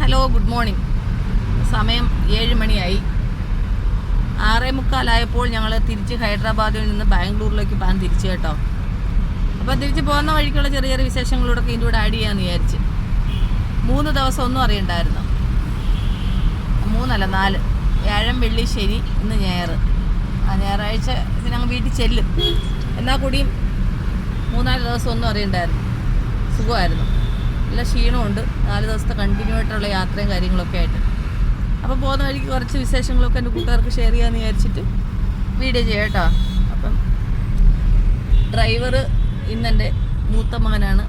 Hello good morning. സമയം ഏഴ് മണിയായി. ആറേ മുക്കാലായപ്പോൾ ഞങ്ങൾ തിരിച്ച് ഹൈദരാബാദിൽ നിന്ന് ബാംഗ്ലൂരിലേക്ക് പോകാൻ തിരിച്ചു കേട്ടോ. അപ്പോൾ തിരിച്ച് പോകുന്ന വഴിക്കുള്ള ചെറിയ ചെറിയ വിശേഷങ്ങളോടൊക്കെ ഇതിന്റെ കൂടെ ആഡ് ചെയ്യാമെന്ന് വിചാരിച്ച്. മൂന്ന് ദിവസം ഒന്നും അറിയണ്ടായിരുന്നു. മൂന്നല്ല നാല്. വ്യാഴം വെള്ളി ശനി ഇന്ന് ഞായർ ആ ഞായറാഴ്ച ഞങ്ങൾ വീട്ടിൽ ചെല്ലും. എന്നാൽ കൂടിയും മൂന്നാൽ ദിവസം ഒന്നും അറിയണ്ടായിരുന്നു. സുഖമായിരുന്നു. നല്ല ക്ഷീണമുണ്ട്. നാല് ദിവസത്തെ കണ്ടിന്യൂ ആയിട്ടുള്ള യാത്രയും കാര്യങ്ങളൊക്കെ ആയിട്ട്. അപ്പോൾ പോകുന്ന വഴിക്ക് കുറച്ച് വിശേഷങ്ങളൊക്കെ എന്റെ കൂട്ടുകാർക്ക് ഷെയർ ചെയ്യാമെന്ന് വിചാരിച്ചിട്ട് വീഡിയോ ചെയ്യാം കേട്ടോ. അപ്പം ഡ്രൈവർ ഇന്നെന്റെ മൂത്ത മകനാണ്.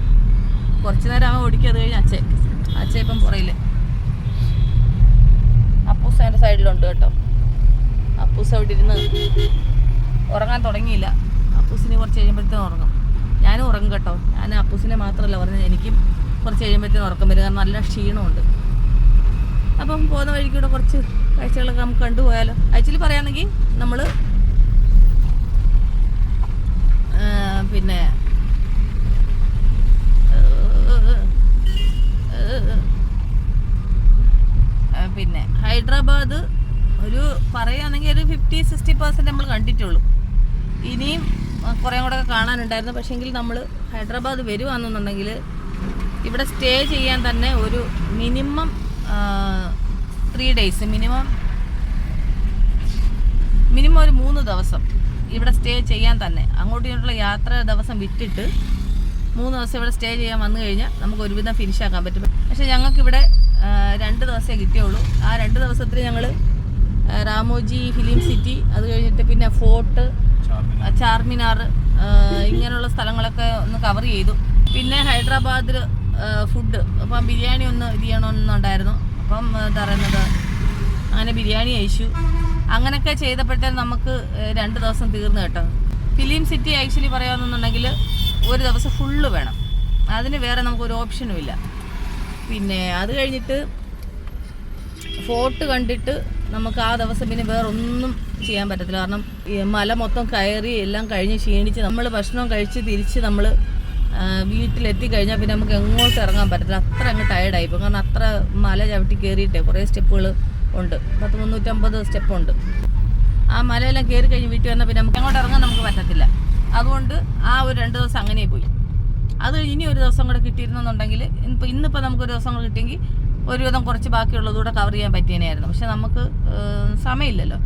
കുറച്ച് നേരം അവൻ ഓടിക്കും അത് കഴിഞ്ഞ് അച്ഛൻ. അച്ഛൻ ഇപ്പം പുറയില്ല അപ്പൂസ് എന്റെ സൈഡിലുണ്ട് കേട്ടോ. അപ്പൂസ് അവിടെ ഇരുന്ന് ഉറങ്ങാൻ തുടങ്ങിയില്ല. അപ്പൂസിന് കുറച്ച് കഴിയുമ്പോഴത്തേക്കും ഉറങ്ങും. ഞാനും ഉറങ്ങും കേട്ടോ. ഞാൻ അപ്പൂസിനെ മാത്രമല്ല പറഞ്ഞത്. എനിക്കും കുറച്ച് കഴിയുമ്പോഴത്തേന് ഉറക്കം വരും. കാരണം നല്ല ക്ഷീണമുണ്ട്. അപ്പം പോകുന്ന വഴിക്കൂടെ കുറച്ച് കാഴ്ചകളൊക്കെ നമുക്ക് കണ്ടുപോയാലോ. ആക്ച്വലി പറയുകയാണെങ്കിൽ നമ്മൾ പിന്നെ പിന്നെ ഹൈദരാബാദ് ഒരു പറയുകയാണെങ്കിൽ ഒരു ഫിഫ്റ്റി സിക്സ്റ്റി പെർസെന്റ് നമ്മൾ കണ്ടിട്ടുള്ളൂ. ഇനിയും കുറേ കൂടെ കാണാനുണ്ടായിരുന്നു. പക്ഷേങ്കിൽ നമ്മൾ ഹൈദരാബാദ് വരുവാണെന്നുണ്ടെങ്കിൽ ഇവിടെ സ്റ്റേ ചെയ്യാൻ തന്നെ ഒരു minimum three days minimum minimum ഒരു മൂന്ന് ദിവസം ഇവിടെ സ്റ്റേ ചെയ്യാൻ തന്നെ. അങ്ങോട്ടും ഇങ്ങോട്ടുള്ള യാത്ര ദിവസം വിട്ടിട്ട് മൂന്ന് ദിവസം ഇവിടെ സ്റ്റേ ചെയ്യാൻ വന്നു കഴിഞ്ഞാൽ നമുക്ക് ഒരുവിധം ഫിനിഷ് ആക്കാൻ പറ്റും. പക്ഷെ ഞങ്ങൾക്കിവിടെ രണ്ട് ദിവസമേ കിട്ടിയുള്ളൂ. ആ രണ്ട് ദിവസത്തിൽ ഞങ്ങൾ രാമോജി ഫിലിം സിറ്റി അത് കഴിഞ്ഞിട്ട് പിന്നെ ഫോർട്ട് ചാർമിനാർ. ഇങ്ങനെയുള്ള സ്ഥലങ്ങളൊക്കെ ഒന്ന് കവർ ചെയ്തു. പിന്നെ ഹൈദരാബാദിൽ ഫുഡ് അപ്പം ബിരിയാണി ഒന്ന് ഇത് ചെയ്യണമെന്നുണ്ടായിരുന്നു. അപ്പം എന്താ പറയുന്നത് അങ്ങനെ ബിരിയാണി അയച്ചു അങ്ങനെയൊക്കെ ചെയ്തപ്പോഴത്തേന് നമുക്ക് രണ്ട് ദിവസം തീർന്നു കേട്ടോ. ഫിലിം സിറ്റി ആക്ച്വലി പറയാമെന്നുണ്ടെങ്കിൽ ഒരു ദിവസം ഫുള്ള് വേണം. അതിന് വേറെ നമുക്കൊരു ഓപ്ഷനും ഇല്ല. പിന്നെ അത് കഴിഞ്ഞിട്ട് ഫോർട്ട് കണ്ടിട്ട് നമുക്ക് ആ ദിവസം പിന്നെ വേറെ ഒന്നും ചെയ്യാൻ പറ്റത്തില്ല. കാരണം മല മൊത്തം കയറി എല്ലാം കഴിഞ്ഞ് ക്ഷീണിച്ച് നമ്മൾ ഭക്ഷണം കഴിച്ച് തിരിച്ച് നമ്മൾ വീട്ടിലെത്തി കഴിഞ്ഞാൽ പിന്നെ നമുക്ക് എങ്ങോട്ട് ഇറങ്ങാൻ പറ്റത്തില്ല. അത്ര അങ്ങ് ടയർഡായി പോകും കാരണം അത്ര മല ചവിട്ടി കയറിയിട്ടേ കുറേ സ്റ്റെപ്പുകൾ ഉണ്ട്. പത്ത് മുന്നൂറ്റമ്പത് സ്റ്റെപ്പുണ്ട് ആ മലയെല്ലാം കയറി കഴിഞ്ഞ് വീട്ടിൽ വന്നാൽ പിന്നെ നമുക്ക് എങ്ങോട്ട് ഇറങ്ങാൻ നമുക്ക് പറ്റത്തില്ല. അതുകൊണ്ട് ആ ഒരു രണ്ട് ദിവസം അങ്ങനെ പോയി. അത് ഇനി ഒരു ദിവസം കൂടെ കിട്ടിയിരുന്നെന്നുണ്ടെങ്കിൽ ഇന്നിപ്പോൾ ഇന്നിപ്പോൾ നമുക്കൊരു ദിവസം കൂടെ കിട്ടിയെങ്കിൽ ഒരുവിധം കുറച്ച് ബാക്കിയുള്ളതുകൂടെ കവർ ചെയ്യാൻ പറ്റിയതിനായിരുന്നു പക്ഷെ നമുക്ക് സമയമില്ലല്ലോ.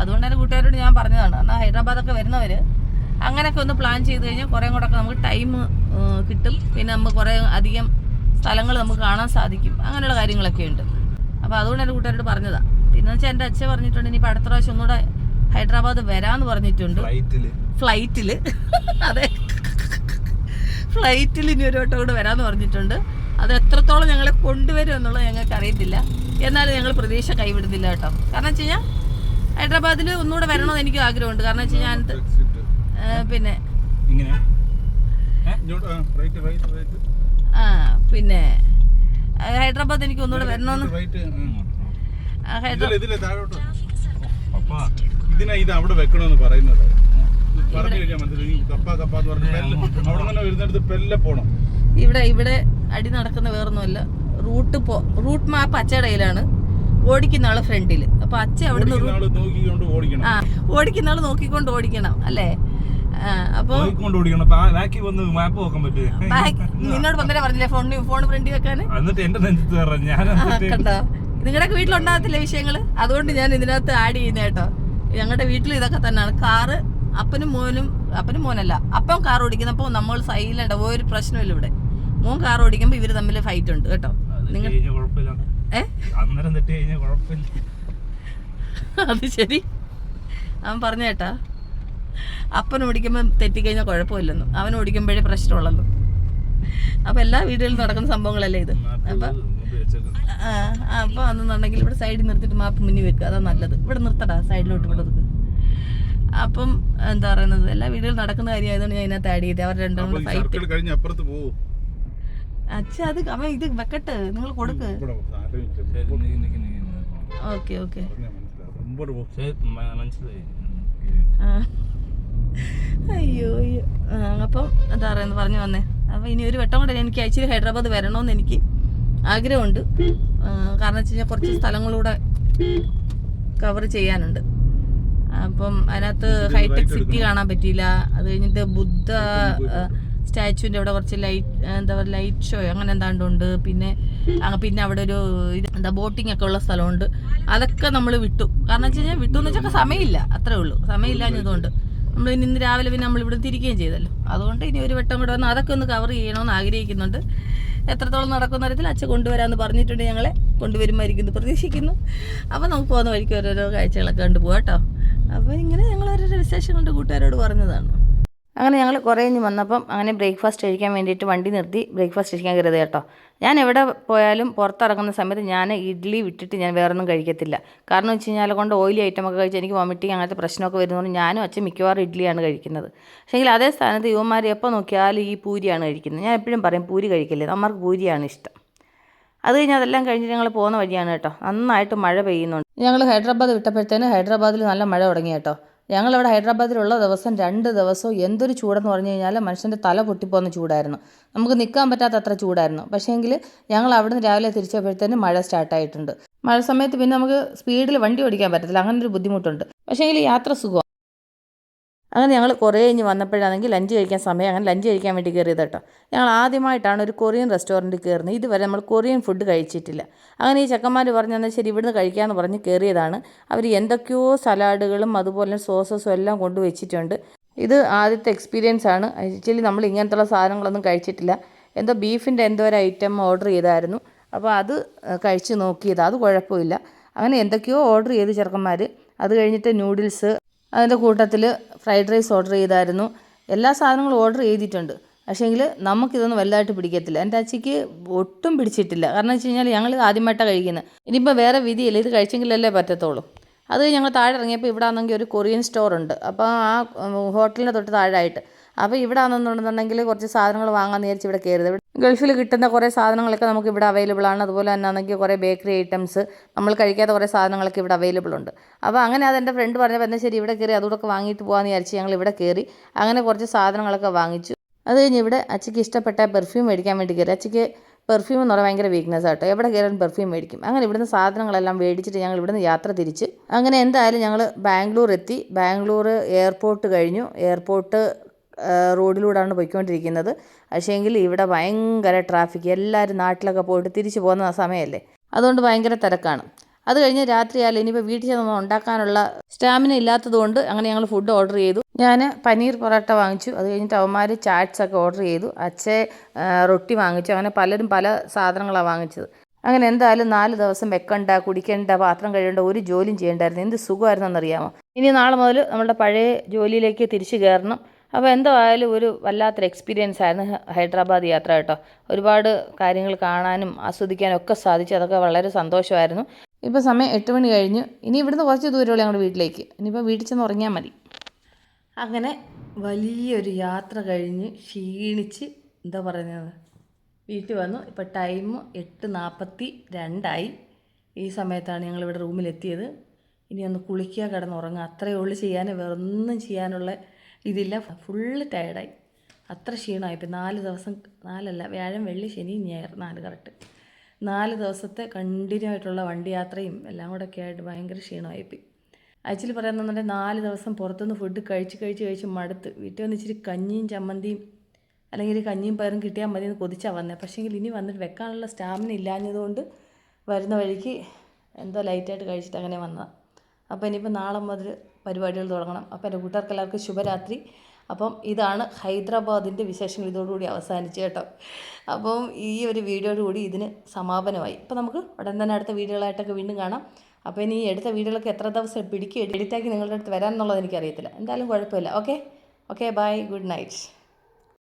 അതുകൊണ്ട് തന്നെ കൂട്ടുകാരോട് ഞാൻ പറഞ്ഞതാണ്. കാരണം ഹൈദരാബാദൊക്കെ വരുന്നവർ അങ്ങനെയൊക്കെ ഒന്ന് പ്ലാൻ ചെയ്ത് കഴിഞ്ഞാൽ കുറേ കൂടെ ഒക്കെ നമുക്ക് ടൈം കിട്ടും. പിന്നെ നമുക്ക് കുറേ അധികം സ്ഥലങ്ങൾ നമുക്ക് കാണാൻ സാധിക്കും. അങ്ങനെയുള്ള കാര്യങ്ങളൊക്കെ ഉണ്ട്. അപ്പോൾ അതുകൊണ്ട് എന്റെ കൂട്ടുകാരോട് പറഞ്ഞതാണ് പിന്നെ വെച്ചാൽ എന്റെ അച്ഛൻ പറഞ്ഞിട്ടുണ്ട് ഇനിയിപ്പോൾ അടുത്ത പ്രാവശ്യം ഒന്നുകൂടെ ഹൈദരാബാദ് വരാമെന്ന് പറഞ്ഞിട്ടുണ്ട്. ഫ്ലൈറ്റിൽ അതെ. ഫ്ലൈറ്റിൽ ഇനി ഒരു വട്ടം കൂടെ വരാമെന്ന് പറഞ്ഞിട്ടുണ്ട്. അത് എത്രത്തോളം ഞങ്ങളെ കൊണ്ടുവരും എന്നുള്ളത് ഞങ്ങൾക്ക് അറിയത്തില്ല. എന്നാലും ഞങ്ങൾ പ്രതീക്ഷ കൈവിടുന്നില്ല കേട്ടോ. കാരണം വെച്ച് കഴിഞ്ഞാൽ ഹൈദരാബാദിൽ ഒന്നുകൂടെ വരണമെന്ന് എനിക്ക് ആഗ്രഹമുണ്ട്. കാരണം വെച്ച് കഴിഞ്ഞാൽ പിന്നെ. ഇങ്ങനെ. ഏ, ഇങ്ങോട്ട് ആ, പിന്നെ. ഹൈദരാബാദ് എനിക്ക് ഒന്നുകൂടെ വരണമെന്ന്. ഇതിനാ ഇത് അവിടെ വെക്കണമെന്ന് പറയുന്നത്. പറഞ്ഞു കഴിഞ്ഞാൽ മനസ്സിലായി. ഈ കപ്പ കപ്പ എന്ന് പറഞ്ഞ് പെല്ല് അവിടെ തന്നെ വരുന്നിടത്ത് പെല്ലെ പോണം. ഇവിടെ ഇവിടെ അടി നടക്കുന്ന വേറൊന്നുമല്ല. റൂട്ട് പോ റൂട്ട് മാപ്പ് അച്ചയുടെ കയ്യിലാണ്. ഓടിക്കുന്ന ആൾ ഫ്രണ്ടിൽ അപ്പൊ അച്ഛൻ അവിടെ ആ ഓടിക്കുന്ന ആൾ നോക്കിക്കൊണ്ട് ഓടിക്കണം അല്ലേ? അപ്പൊ നിന്നോട് പന്തരെ പറഞ്ഞില്ലേ ഫോൺ ഫോൺ ഫ്രണ്ടി വെക്കാൻ കണ്ടോ? നിങ്ങളുടെ വീട്ടിലുണ്ടാകത്തില്ല വിഷയങ്ങൾ? അതുകൊണ്ട് ഞാൻ ഇതിനകത്ത് ആഡ് ചെയ്യുന്ന കേട്ടോ. ഞങ്ങളുടെ വീട്ടിൽ ഇതൊക്കെ തന്നെയാണ്. കാറ് അപ്പനും മോനും അപ്പനും മോനല്ല. അപ്പം കാർ ഓടിക്കുന്നപ്പോൾ നമ്മൾ സൈലന്റ് ഒരു പ്രശ്നമില്ല ഇവിടെ. മോൻ കാർ ഓടിക്കുമ്പോൾ ഇവർ തമ്മിൽ ഫൈറ്റ് ഉണ്ട് കേട്ടോ. നിങ്ങൾ അന്നേരം തെറ്റ് കഴിഞ്ഞാൽ കുഴപ്പമില്ല. അത് ശരി. അവൻ പറഞ്ഞ കേട്ടാ. അപ്പൻ ഓടിക്കുമ്പോൾ തെറ്റിക്കഴിഞ്ഞാൽ കുഴപ്പമില്ലെന്ന്. അവൻ ഓടിക്കുമ്പോഴേ പ്രശ്നമുള്ളെന്ന്. അപ്പം എല്ലാ വീടുകളിലും നടക്കുന്ന സംഭവങ്ങളല്ലേ ഇത്? അപ്പൊ അപ്പോൾ അതെന്നുണ്ടെങ്കിൽ ഇവിടെ സൈഡിൽ നിർത്തിട്ട് മാപ്പ് മുന്നിൽ വെക്കുക അതാ നല്ലത്. ഇവിടെ നിർത്തടാ സൈഡിലോട്ട് ഇവിടെ നിർത്തുക അപ്പം എന്താ പറയുന്നത്? എല്ലാ വീടുകളിലും നടക്കുന്ന കാര്യമായതുകൊണ്ട് ഞാൻ ഇതിനകത്ത് ആഡ് ചെയ്തത് അവർ രണ്ടും അപ്പൊ കൂടെ ഈ ഫൈറ്റ് സർക്കിൾ കഴിഞ്ഞ് അപ്പുറത്ത് പോവും? അച്ഛ അത് അവൻ ഇത് വെക്കട്ടെ? നിങ്ങൾ കൊടുക്ക്. Okay okay. അയ്യോ അയ്യോ. അപ്പം എന്താ പറയുന്നത് പറഞ്ഞു വന്നേ. അപ്പം ഇനി ഒരു വട്ടം കൂടെ എനിക്ക് അയച്ചിരി ഹൈദരാബാദ് വരണമെന്ന് എനിക്ക് ആഗ്രഹമുണ്ട്. കാരണം വെച്ച് കഴിഞ്ഞാൽ കുറച്ച് സ്ഥലങ്ങളൂടെ കവർ ചെയ്യാനുണ്ട്. അപ്പം അതിനകത്ത് ഹൈടെക് സിറ്റി കാണാൻ പറ്റിയില്ല. അത് കഴിഞ്ഞിട്ട് ബുദ്ധ സ്റ്റാച്ചുവിന്റെ അവിടെ കുറച്ച് ലൈറ്റ് എന്താ പറയുക ലൈറ്റ് ഷോ അങ്ങനെ എന്താണ്ടുണ്ട്. പിന്നെ പിന്നെ അവിടെ ഒരു എന്താ ബോട്ടിംഗ് ഒക്കെ ഉള്ള സ്ഥലമുണ്ട്. അതൊക്കെ നമ്മൾ വിട്ടു. കാരണം വെച്ച് കഴിഞ്ഞാൽ വിട്ടു എന്ന് വെച്ചാൽ സമയമില്ല. അത്രേ ഉള്ളൂ. സമയമില്ലാഞ്ഞതുകൊണ്ട്. നമ്മൾ ഇനി ഇന്ന് രാവിലെ പിന്നെ നമ്മൾ ഇവിടെ തിരിക്കുകയും ചെയ്തല്ലോ. അതുകൊണ്ട് ഇനി ഒരു വട്ടം കൂടെ വന്ന് അതൊക്കെ ഒന്ന് കവർ ചെയ്യണമെന്ന് ആഗ്രഹിക്കുന്നുണ്ട്. എത്രത്തോളം നടക്കുന്ന തരത്തിൽ അച്ഛൻ കൊണ്ടുവരാമെന്ന് പറഞ്ഞിട്ടുണ്ട് ഞങ്ങളെ. കൊണ്ടുവരുമായിരിക്കുന്നു പ്രതീക്ഷിക്കുന്നു. അപ്പോൾ നമുക്ക് പോകുന്ന വഴിക്ക് ഓരോരോ കാഴ്ചകളൊക്കെ കണ്ടു പോകാം കേട്ടോ. അപ്പോൾ ഇങ്ങനെ ഞങ്ങൾ ഓരോരോ വിശേഷം കൊണ്ട് കൂട്ടുകാരോട് പറഞ്ഞതാണ്. അങ്ങനെ ഞങ്ങൾ കുറേ കഴിഞ്ഞ് വന്നപ്പം അങ്ങനെ ബ്രേക്ക്ഫാസ്റ്റ് കഴിക്കാൻ വേണ്ടിയിട്ട് വണ്ടി നിർത്തി ബ്രേക്ക്ഫാസ്റ്റ് കഴിക്കാൻ കരുത് കേട്ടോ. ഞാൻ എവിടെ പോയാലും പുറത്തിറങ്ങുന്ന സമയത്ത് ഞാൻ ഇഡ്ഡലി വിട്ടിട്ട് ഞാൻ വേറൊന്നും കഴിക്കത്തില്ല. കാരണം വെച്ച് കഴിഞ്ഞാൽ കൊണ്ട് ഓയിലി ഐറ്റമൊക്കെ കഴിച്ച് എനിക്ക് വോമിറ്റിങ് അങ്ങനത്തെ പ്രശ്നമൊക്കെ വരുന്നതുകൊണ്ട് ഞാനും അച്ഛൻ മിക്കവാറും ഇഡ്ഡലിയാണ് കഴിക്കുന്നത്. പക്ഷേങ്കിൽ അതേ സ്ഥാനത്ത് യുവമാർ എപ്പോൾ നോക്കിയാലും ഈ പൂരിയാണ് കഴിക്കുന്നത്. ഞാൻ എപ്പോഴും പറയും പൂരി കഴിക്കില്ലേ? നമ്മൾക്ക് പൂരിയാണ് ഇഷ്ടം. അത് കഴിഞ്ഞ് അതെല്ലാം കഴിഞ്ഞ് ഞങ്ങൾ പോകുന്ന വഴിയാണ് കേട്ടോ. നന്നായിട്ട് മഴ പെയ്യുന്നുണ്ട്. ഞങ്ങൾ ഹൈദരാബാദ് വിട്ടപ്പോഴത്തേന് ഹൈദരാബാദിൽ നല്ല മഴ തുടങ്ങി കേട്ടോ. ഞങ്ങളിവിടെ ഹൈദരാബാദിലുള്ള ദിവസം രണ്ട് ദിവസവും എന്തൊരു ചൂടെന്ന് പറഞ്ഞു കഴിഞ്ഞാൽ മനുഷ്യന്റെ തല പൊട്ടിപ്പോകുന്ന ചൂടായിരുന്നു. നമുക്ക് നിൽക്കാൻ പറ്റാത്ത അത്ര ചൂടായിരുന്നു. പക്ഷേങ്കിൽ ഞങ്ങൾ അവിടെ നിന്ന് രാവിലെ തിരിച്ചപ്പോഴത്തേന് മഴ സ്റ്റാർട്ടായിട്ടുണ്ട്. മഴ സമയത്ത് പിന്നെ നമുക്ക് സ്പീഡിൽ വണ്ടി ഓടിക്കാൻ പറ്റത്തില്ല. അങ്ങനെ ഒരു ബുദ്ധിമുട്ടുണ്ട്. പക്ഷേങ്കിൽ യാത്ര സുഖം അങ്ങനെ ഞങ്ങൾ കുറേ കഴിഞ്ഞ് വന്നപ്പോഴാണെങ്കിൽ ലഞ്ച് കഴിക്കാൻ സമയം. അങ്ങനെ ലഞ്ച് കഴിക്കാൻ വേണ്ടി കയറിയത് കേട്ടോ ഞങ്ങൾ ആദ്യമായിട്ടാണ് ഒരു കൊറിയൻ റെസ്റ്റോറന്റിൽ കയറുന്നത് ഇതുവരെ നമ്മൾ കൊറിയൻ ഫുഡ് കഴിച്ചിട്ടില്ല. അങ്ങനെ ഈ ചെക്കന്മാർ പറഞ്ഞു എന്നാൽ ശരി ഇവിടുന്ന് കഴിക്കാമെന്ന് പറഞ്ഞ് കയറിയതാണ് അവർ എന്തൊക്കെയോ സലാഡുകളും അതുപോലെ സോസസും എല്ലാം കൊണ്ടുവച്ചിട്ടുണ്ട് ഇത് ആദ്യത്തെ എക്സ്പീരിയൻസ് ആണ്. ആക്ച്വലി നമ്മൾ ഇങ്ങനത്തുള്ള സാധനങ്ങളൊന്നും കഴിച്ചിട്ടില്ല. എന്തോ ബീഫിന്റെ എന്തോ ഒരു ഐറ്റം ഓർഡർ ചെയ്തായിരുന്നു. അപ്പോൾ അത് കഴിച്ച് നോക്കിയത്. അത് കുഴപ്പമില്ല. അങ്ങനെ എന്തൊക്കെയോ ഓർഡർ ചെയ്ത് ചെറുക്കന്മാർ അത് കഴിഞ്ഞിട്ട് നൂഡിൽസ് അതിന്റെ കൂട്ടത്തിൽ ഫ്രൈഡ് റൈസ് ഓർഡർ ചെയ്തായിരുന്നു. എല്ലാ സാധനങ്ങളും ഓർഡർ ചെയ്തിട്ടുണ്ട്. പക്ഷേങ്കിൽ നമുക്കിതൊന്നും വലുതായിട്ട് പിടിക്കത്തില്ല. എന്റെ അച്ചിക്ക് ഒട്ടും പിടിച്ചിട്ടില്ല. കാരണം വെച്ച് കഴിഞ്ഞാൽ ഞങ്ങൾ ആദ്യമായിട്ടാണ് കഴിക്കുന്നത് ഇനിയിപ്പോൾ വേറെ വിധിയില്ല? ഇത് കഴിച്ചെങ്കിലല്ലേ പറ്റത്തുള്ളൂ. അത് ഞങ്ങൾ താഴെ ഇറങ്ങിയപ്പോൾ ഇവിടെ ആണെങ്കിൽ ഒരു കൊറിയൻ സ്റ്റോർ ഉണ്ട് അപ്പോൾ ആ ഹോട്ടലിന്റെ തൊട്ട് താഴെയായിട്ട്. അപ്പോൾ ഇവിടെ ആണെന്നുണ്ടെന്നുണ്ടെങ്കിൽ കുറച്ച് സാധനങ്ങൾ വാങ്ങാൻ വിചാരിച്ച് ഇവിടെ ഇവിടെ ഗൾഫിൽ കിട്ടുന്ന കുറേ സാധനങ്ങളൊക്കെ നമുക്ക് ഇവിടെ അവൈലബിൾ ആണ്. അതുപോലെ തന്നെ ആണെങ്കിൽ കുറേ ബേക്കറി ഐറ്റംസ് നമ്മൾ കഴിക്കാത്ത കുറേ സാധനങ്ങളൊക്കെ ഇവിടെ അവൈലബിൾ ഉണ്ട്. അപ്പോൾ അങ്ങനെ അത് എന്റെ ഫ്രണ്ട് പറഞ്ഞപ്പോൾ എന്നാൽ ശരി ഇവിടെ കയറി അതുകൂടെ വാങ്ങിയിട്ട് പോകാമെന്ന് വിചാരിച്ച് ഞങ്ങൾ ഇവിടെ കയറി അങ്ങനെ കുറച്ച് സാധനങ്ങളൊക്കെ വാങ്ങിച്ചു. അത് കഴിഞ്ഞ് ഇവിടെ അച്ചയ്ക്ക് ഇഷ്ടപ്പെട്ട പെർഫ്യൂം മേടിക്കാൻ വേണ്ടി കയറി. അച്ചയ്ക്ക് പെർഫ്യൂം എന്ന് പറഞ്ഞാൽ ഭയങ്കര വീക്ക്നെസ് ആട്ടോ. എവിടെ കയറാൻ പെർഫ്യൂം മേടിക്കും. അങ്ങനെ ഇവിടുന്ന് സാധനങ്ങളെല്ലാം മേടിച്ചിട്ട് ഞങ്ങൾ ഇവിടുന്ന് യാത്ര തിരിച്ച്. അങ്ങനെ എന്തായാലും ഞങ്ങൾ ബാംഗ്ലൂർ എത്തി. ബാംഗ്ലൂർ എയർപോർട്ട് കഴിഞ്ഞു. എയർപോർട്ട് റോഡിലൂടെയാണ് പോയിക്കൊണ്ടിരിക്കുന്നത്. പക്ഷേങ്കിൽ ഇവിടെ ഭയങ്കര ട്രാഫിക് എല്ലാവരും നാട്ടിലൊക്കെ പോയിട്ട് തിരിച്ചു പോകുന്ന സമയമല്ലേ? അതുകൊണ്ട് ഭയങ്കര തിരക്കാണ്. അത് കഴിഞ്ഞ് രാത്രിയായാലും ഇനിയിപ്പോൾ വീട്ടിൽ ചെന്ന് ഉണ്ടാക്കാനുള്ള സ്റ്റാമിന ഇല്ലാത്തതുകൊണ്ട് അങ്ങനെ ഞങ്ങൾ ഫുഡ് ഓർഡർ ചെയ്തു. ഞാൻ പനീർ പൊറോട്ട വാങ്ങിച്ചു. അത് കഴിഞ്ഞിട്ട് അവന്മാർ ചാറ്റ്സ് ഒക്കെ ഓർഡർ ചെയ്തു. അച്ഛ റൊട്ടി വാങ്ങിച്ചു. അങ്ങനെ പലരും പല സാധനങ്ങളാണ് വാങ്ങിച്ചത്. അങ്ങനെ എന്തായാലും നാല് ദിവസം വെക്കണ്ട കുടിക്കേണ്ട പാത്രം കഴിയേണ്ട ഒരു ജോലിയും ചെയ്യേണ്ടായിരുന്നു. എന്ത് സുഖമായിരുന്നു എന്നറിയാമോ ഇനി നാളെ മുതൽ നമ്മുടെ പഴയ ജോലിയിലേക്ക് തിരിച്ചു കയറണം. അപ്പോൾ എന്തോ ആയാലും ഒരു വല്ലാത്തൊരു എക്സ്പീരിയൻസ് ആയിരുന്നു ഹൈദരാബാദ് യാത്ര കേട്ടോ. ഒരുപാട് കാര്യങ്ങൾ കാണാനും ആസ്വദിക്കാനും ഒക്കെ സാധിച്ചു. അതൊക്കെ വളരെ സന്തോഷമായിരുന്നു. ഇപ്പോൾ സമയം എട്ട് മണി കഴിഞ്ഞു. ഇനി ഇവിടുന്ന് കുറച്ച് ദൂരമുള്ളൂ ഞങ്ങളുടെ വീട്ടിലേക്ക്. ഇനിയിപ്പോൾ വീട്ടിൽ ചെന്ന് ഉറങ്ങിയാൽ മതി. അങ്ങനെ വലിയൊരു യാത്ര കഴിഞ്ഞ് ക്ഷീണിച്ച് എന്താ പറയുന്നത്? വീട്ടിൽ വന്നു. ഇപ്പോൾ ടൈം എട്ട് നാൽപ്പത്തി രണ്ടായി. ഈ സമയത്താണ് ഞങ്ങളിവിടെ റൂമിലെത്തിയത്. ഇനി ഒന്ന് കുളിക്കുക കിടന്നുറങ്ങുക അത്രയേ ഉള്ളൂ ചെയ്യാൻ. വേറൊന്നും ചെയ്യാനുള്ള ഇതില്ല. ഫുള്ള് ടയർഡായി അത്ര ക്ഷീണമായി. ഇപ്പം നാല് ദിവസം നാലല്ല വ്യാഴം വെള്ളി ശനി ഞായർ നാല് കറക്റ്റ് നാല് ദിവസത്തെ കണ്ടിന്യൂ ആയിട്ടുള്ള വണ്ടി യാത്രയും എല്ലാം കൂടെ ഒക്കെ ആയിട്ട് ഭയങ്കര ക്ഷീണമായിപ്പോയി ആക്ച്വലി പറയാമെന്നുണ്ടെങ്കിൽ നാല് ദിവസം പുറത്തുനിന്ന് ഫുഡ് കഴിച്ച് കഴിച്ച് കഴിച്ച് മടുത്ത്. വീട്ടിൽ വന്ന് ഇച്ചിരി കഞ്ഞിയും ചമ്മന്തിയും അല്ലെങ്കിൽ കഞ്ഞിയും പയറും കിട്ടിയാൽ മതി എന്ന് കൊതിച്ചാണ് വന്നത് പക്ഷേങ്കിൽ ഇനി വന്നിട്ട് വെക്കാനുള്ള സ്റ്റാമിന ഇല്ലാഞ്ഞതുകൊണ്ട് വരുന്ന വഴിക്ക് എന്തോ ലൈറ്റായിട്ട് കഴിച്ചിട്ട് അങ്ങനെ വന്നതാണ് അപ്പോൾ ഇനിയിപ്പോൾ നാളെ മുതൽ പരിപാടികൾ തുടങ്ങണം. അപ്പോൾ എന്റെ കൂട്ടുകാർക്ക് എല്ലാവർക്കും ശുഭരാത്രി. അപ്പം ഇതാണ് ഹൈദരാബാദിന്റെ വിശേഷങ്ങൾ ഇതോടുകൂടി അവസാനിച്ചു കേട്ടോ. അപ്പം ഈ ഒരു വീഡിയോടുകൂടി കൂടി ഇതിന് സമാപനമായി. ഇപ്പം നമുക്ക് ഉടൻ തന്നെ അടുത്ത വീഡിയോകളായിട്ടൊക്കെ വീണ്ടും കാണാം. അപ്പോൾ ഇനി എടുത്ത വീഡിയോകളൊക്കെ എത്ര ദിവസം പിടിക്കുക എഡിറ്റാക്കി നിങ്ങളുടെ അടുത്ത് വരാമെന്നുള്ളത് എനിക്കറിയത്തില്ല. എന്തായാലും കുഴപ്പമില്ല. Okay? Okay bye good night.